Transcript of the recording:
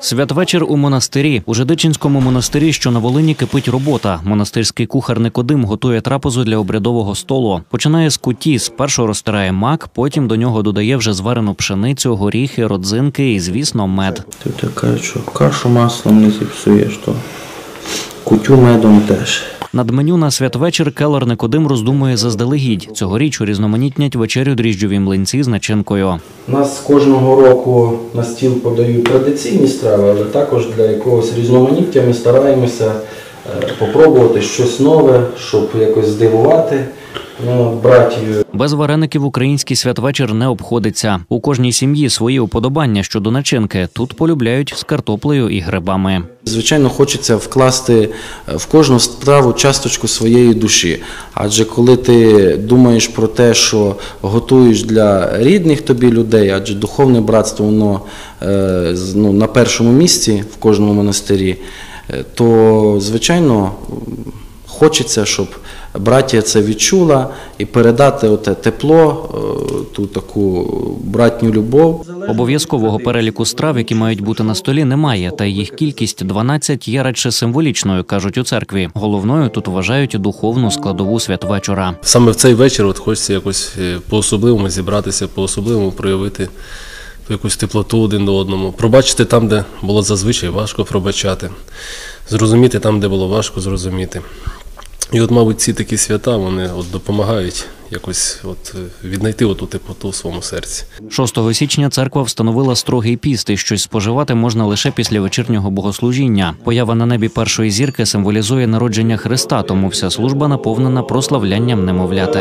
Святвечір у монастирі. У Жидичинському монастирі, що на Волині, кипить робота. Монастирський кухар Никодим готує трапезу для обрядового столу. Починає з куті. Спершу розтирає мак, потім до нього додає вже зварену пшеницю, горіхи, родзинки і, звісно, мед. Ти кажуть, що кашу маслом не зіпсуєш, то кутю медом теж. Над меню на святвечір келер Никодим роздумує заздалегідь. Цьогоріч урізноманітнять вечерю дріжджові млинці з начинкою. У нас кожного року на стіл подають традиційні страви, але також для якогось різноманіття ми стараємося спробувати попробувати щось нове, щоб якось здивувати ну, братію. Без вареників український святвечір не обходиться. У кожній сім'ї свої уподобання щодо начинки. Тут полюбляють з картоплею і грибами. Звичайно, хочеться вкласти е, в кожну страву часточку своєї душі. Адже коли ти думаєш про те, що готуєш для рідних тобі людей, адже духовне братство воно е, з- ну, на першому місці в кожному монастирі, е, то звичайно хочеться, щоб братія це відчула і передати оте тепло, е, ту таку братню любов. Обов'язкового переліку страв, які мають бути на столі, немає, та їх кількість 12 є радше символічною, кажуть у церкві. Головною тут вважають духовну складову святвечора. Саме в цей вечір от хочеться якось е, по-особливому зібратися, по-особливому проявити якусь теплоту один до одному. Пробачити там, де було зазвичай важко пробачати, зрозуміти там, де було важко зрозуміти. І от, мабуть, ці такі свята вони от допомагають якось от е, віднайти оту теплоту в своєму серці. 6 січня церква встановила строгий піст, і щось споживати можна лише після вечірнього богослужіння. Поява на небі першої зірки символізує народження Христа, тому вся служба наповнена прославлянням немовляти.